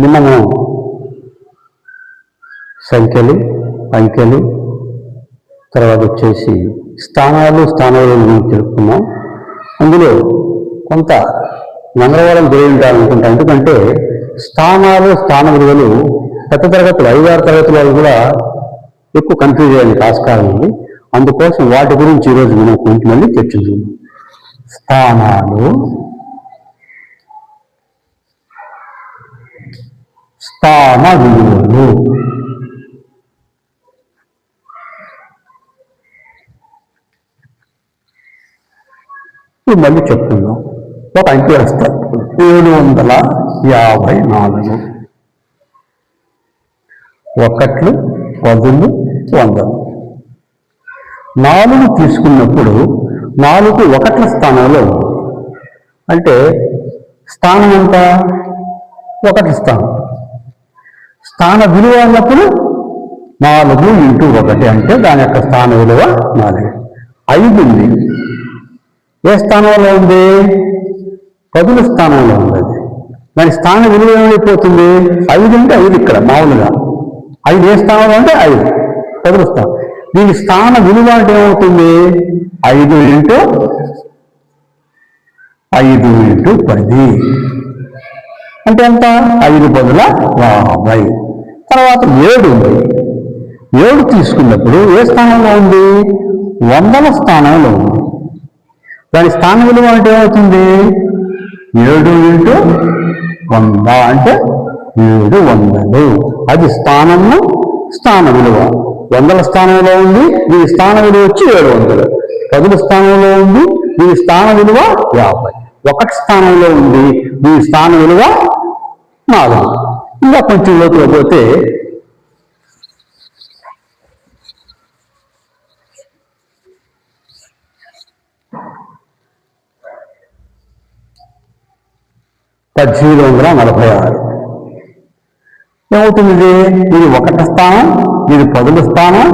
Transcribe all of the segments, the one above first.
నిన్నము సంఖ్యలు అంకెలు తర్వాత వచ్చేసి స్థానాలు స్థానాల గురించి తెలుపుకున్నాం. అందులో కొంత మంగళవారం గురించాలనుకుంటాం ఎందుకంటే స్థానాలు స్థాన విలువలు పెద్ద తరగతులు ఐదారు తరగతుల వాళ్ళు కూడా ఎక్కువ కన్ఫ్యూజ్ అయ్యే ఆస్కారం ఉంది. అందుకోసం వాటి గురించి ఈరోజు మనం కొంచెం మళ్ళీ చర్చించుకుందాం. స్థానాలు స్థాన విలువలు ఇప్పుడు మళ్ళీ చెప్తున్నాం. ఒక అంకె వస్తారు ఏడు వందల యాభై నాలుగు. ఒకట్లు పదులు వందలు. నాలుగు తీసుకున్నప్పుడు నాలుగు ఒకట్ల స్థానంలో అంటే స్థానం ఎంత? ఒకటి స్థానం. స్థాన విలువ అన్నప్పుడు నాలుగు ఇంటూ ఒకటి అంటే దాని యొక్క స్థాన విలువ నాలుగు. ఐదు ఉంది. ఏ స్థానంలో ఉంది? పదుల స్థానంలో ఉంది దాని స్థాన విలువ ఏమైపోతుంది? ఐదు అంటే ఐదు ఇక్కడ మామూలుగా. ఐదు ఏ స్థానంలో అంటే ఐదు. పదుల స్థానం. దీని స్థాన విలువ అంటే ఏమవుతుంది? ఐదు ఇంటూ ఐదు ఇంటూ పది. అంటే ఎంత? ఐదు పదుల యాభై. తర్వాత ఏడు. ఉంది ఏడు తీసుకున్నప్పుడు ఏ స్థానంలో ఉంది? వందల స్థానంలో ఉంది. దాని స్థాన విలువ అంటే ఏమవుతుంది? ఏడు ఇంటూ వంద అంటే ఏడు వందలు. అది స్థానము స్థాన విలువ. వందల స్థానంలో ఉంది దీని స్థాన విలువ వచ్చి ఏడు వందలు. పదుల స్థానంలో ఉంది దీని స్థాన విలువ యాభై. ఒకటి స్థానంలో ఉంది దీని స్థాన విలువ నాలుగు. ఇంకా కొంచెం లోపల పోతే పద్దెనిమిది వందల నలభై ఆరు. ఏమవుతుంది ఇది ఇది ఒకటి స్థానం ఇది పదుల స్థానం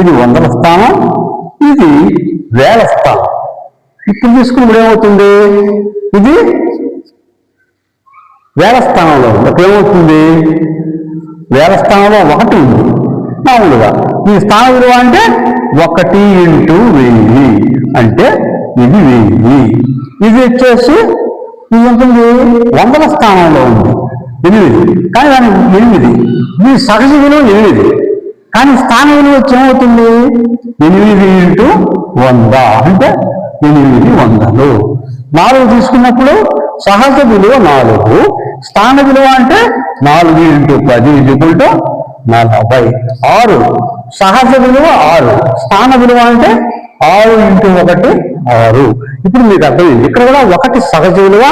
ఇది వందల స్థానం ఇది వేల స్థానం. ఇప్పుడు తీసుకున్నప్పుడు ఏమవుతుంది? ఇది వేల స్థానంలో ఉంది. అప్పుడు ఏమవుతుంది? వేల స్థానంలో ఒకటి ఉంది. మామూలుగా. ఈ స్థాన విలువ అంటే ఒకటి ఇంటూ వెయ్యి. అంటే ఇది వెయ్యి. ఇది వచ్చేసి ఇది ఉంటుంది వందల స్థానంలో ఉంది. ఎనిమిది. కానీ దాని ఎనిమిది. ఈ సహజ విలువ ఎనిమిది. కానీ స్థాన విలువ వచ్చి ఏమవుతుంది? ఎనిమిది ఇంటూ వంద. అంటే ఎనిమిది వందలు. నాలుగు తీసుకున్నప్పుడు సహజ విలువ నాలుగు. స్థాన విలువ అంటే నాలుగు ఇంటూ పది ఇదికుంటూ నలభై. ఆరు. సహజ విలువ ఆరు. స్థాన విలువ అంటే ఆరు ఇంటూ ఒకటి ఆరు. ఇప్పుడు మీకు అర్థమైంది ఇక్కడ కూడా ఒకటి సహజ విలువ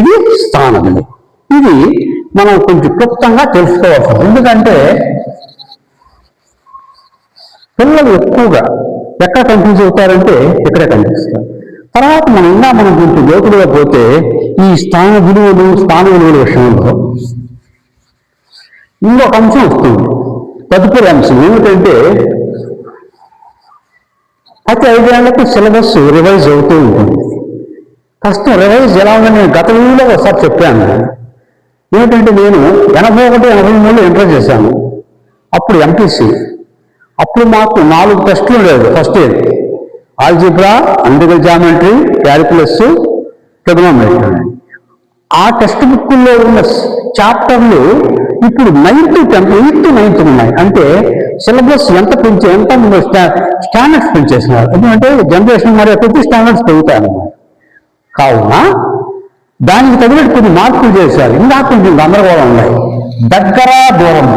ఇది స్థాన విలువ. ఇది మనం కొంచెం క్లుప్తంగా తెలుసుకోవాల్సింది. ఎందుకంటే పిల్లలు ఎక్కువగా ఎక్కడ కన్ఫ్యూజ్ అవుతారంటే ఇక్కడే కనిపిస్తారు తర్వాత మనం ఇంకా మనం కొంచెం లోతులుగా పోతే ఈ స్థాన విలువలు స్థాన విలువల విషయంలో ఇంకొక అంశం వస్తుంది. తదుపరి అంశం ఏమిటంటే ప్రతి ఐదేళ్ళకు సిలబస్ రివైజ్ అవుతూ ఉంటుంది. ఫస్ట్ రివైజ్ ఎలా ఉందని నేను గత వీడియోలో ఒకసారి చెప్పాను. ఏమిటంటే నేను ఎనభై ఒకటి ఎనభై మూడులో ఎంటర్ చేశాను. అప్పుడు ఎంపీసీ అప్పుడు మాకు నాలుగు టెస్టులు లేదు ఫస్ట్ ఇయర్ ఆల్జిబ్రా అండికల్ జామెట్రీ క్యాలిక్యులస్ ట్రిగనోమెట్రీ ఆ టెక్స్ట్ బుక్లో ఉన్న చాప్టర్లు ఇప్పుడు నైన్త్ టెన్త్ ఎయిత్ నైన్త్ ఉన్నాయి. అంటే సిలబస్ ఎంత పెంచే ఎంత స్టాండర్డ్స్ పెంచేసినారు. ఎందుకంటే జనరేషన్ మరి ప్రతి స్టాండర్డ్స్ పెరుగుతాయి. కావున దానికి తగినట్టు కొన్ని మార్పులు చేశారు. ఇంకా కొంచెం గందరగోళం ఉన్నాయి. దగ్గర దూరం.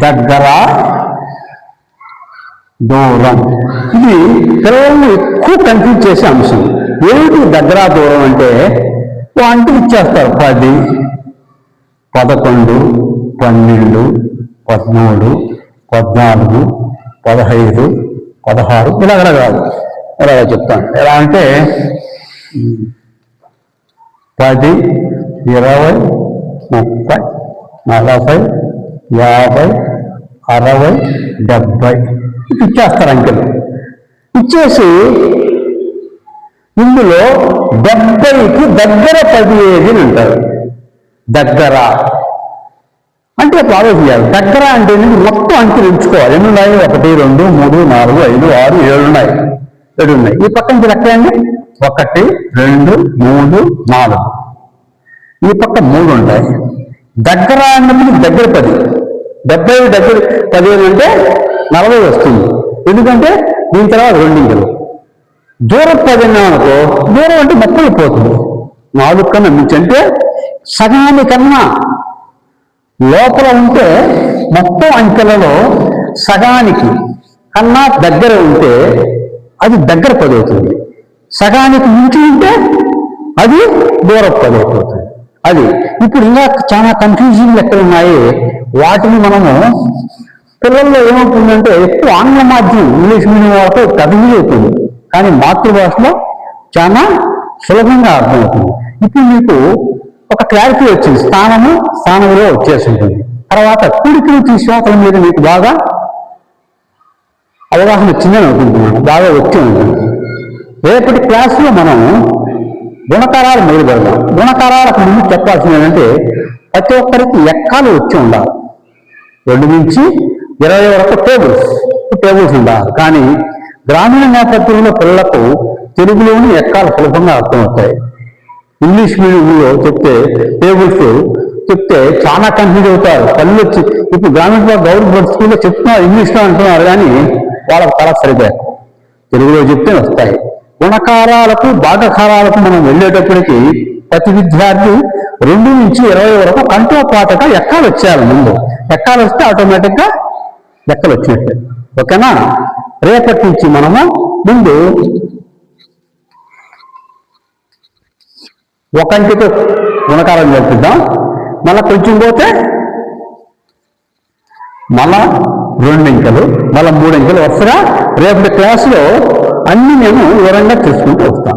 దగ్గర దూరం. ఇది పిల్లల్ని ఎక్కువ కన్ఫ్యూజ్ చేసే అంశం. ఏమిటి దగ్గర దూరం అంటే? ఓ ఇచ్చేస్తారు. పది పదకొండు పన్నెండు పద్మూడు పద్నాలుగు పదహైదు పదహారు. ఇలా కాదు ఇలా చెప్తాను. ఎలా అంటే పది ఇరవై ముప్పై నలభై యాభై అరవై డెబ్బై. ఇచ్చేస్తారు అంకెలు. ఇచ్చేసి ఇందులో డెబ్బైకి దగ్గర పది అని అంటారు. దగ్గర. అంటే ఇప్పుడు ఆలోచించాలి దగ్గర అంటే మొత్తం అంకెలు ఎంచుకోవాలి. ఎన్ని ఉన్నాయి? ఒకటి రెండు మూడు నాలుగు ఐదు ఆరు ఏడు ఉన్నాయి. ఏడు ఉన్నాయి. ఈ పక్క నుంచి లెక్క ఒకటి రెండు మూడు నాలుగు. ఈ పక్క మూడు ఉంటాయి. దగ్గర అన్నప్పుడు దగ్గర పది. డెబ్బై దగ్గర పదిహేను అంటే నలభై వస్తుంది. ఎందుకంటే దీని తర్వాత రెండింకలు దూరం పది అనుకో దూరం అంటే మొక్కలు పోతుంది. నాలుగు కన్నా మించి అంటే సగానికన్నా లోపల ఉంటే మొత్తం అంకెలలో సగానికి కన్నా దగ్గర ఉంటే అది దగ్గర పదవుతుంది సగానికి మించి ఉంటే అది దూర పది అది ఇప్పుడు ఇంకా చాలా కన్ఫ్యూజింగ్ లెక్కలు ఉన్నాయి? వాటిని మనము పిల్లల్లో ఏమవుతుందంటే ఎక్కువ ఆంగ్ల మాధ్యం ఇంగ్లీష్ మీడియం వాళ్ళతో కథలు అవుతుంది కానీ మాతృభాషలో చాలా సులభంగా అర్థమవుతుంది. ఇప్పుడు మీకు ఒక క్లారిటీ వచ్చింది. స్థానము స్థానంలో వచ్చేసి ఉంటుంది తర్వాత కూడికలు తీసుకోవటం మీద మీకు బాగా అవగాహన వచ్చిందని అనుకుంటున్నాను. బాగా వచ్చి ఉంటుంది. రేపటి క్లాసులో మనం గుణకారాలు మొదలు పెడదాం గుణకారాలకు ముందు చెప్పాల్సింది ఏంటంటే ప్రతి ఒక్కరికి ఎక్కాలు వచ్చి ఉండాలి. రెండు నుంచి ఇరవై వరకు టేబుల్స్ టేబుల్స్ ఉండాలి కానీ గ్రామీణ నేపథ్యంలో పిల్లలకు తెలుగులోని ఎక్కాలు సులభంగా అర్థమవుతాయి. ఇంగ్లీష్ మీడియంలో చెప్తే టేబుల్స్ చెప్తే చాలా కన్ఫ్యూజ్ అవుతారు. పళ్ళు వచ్చి ఇప్పుడు గ్రామీణ గవర్నమెంట్ స్కూల్లో చెప్తున్నారు ఇంగ్లీష్లో అంటున్నారు కానీ వాళ్ళకి తల సరిగా తెలుగులో చెప్తే వస్తాయి. గుణకారాలకు భాగకారాలకు మనం వెళ్ళేటప్పటికి ప్రతి విద్యార్థి రెండు నుంచి ఇరవై వరకు కంట్లో పాటగా ఎక్కాలు వచ్చేయాలి ముందు. ఎక్కాలు వస్తే ఆటోమేటిక్గా లెక్కలు వచ్చినట్టు. ఓకేనా? రేపటి నుంచి మనము ముందు ఒకంటితో గుణకారం నేర్పిద్దాం. మళ్ళా కొంచెం పోతే మళ్ళా రెండు ఇంకలు మళ్ళా మూడు ఇంకలు వరుసగా రేపటి క్లాసులో అన్ని మేము వివరంగా తెలుసుకుంటూ వస్తాం.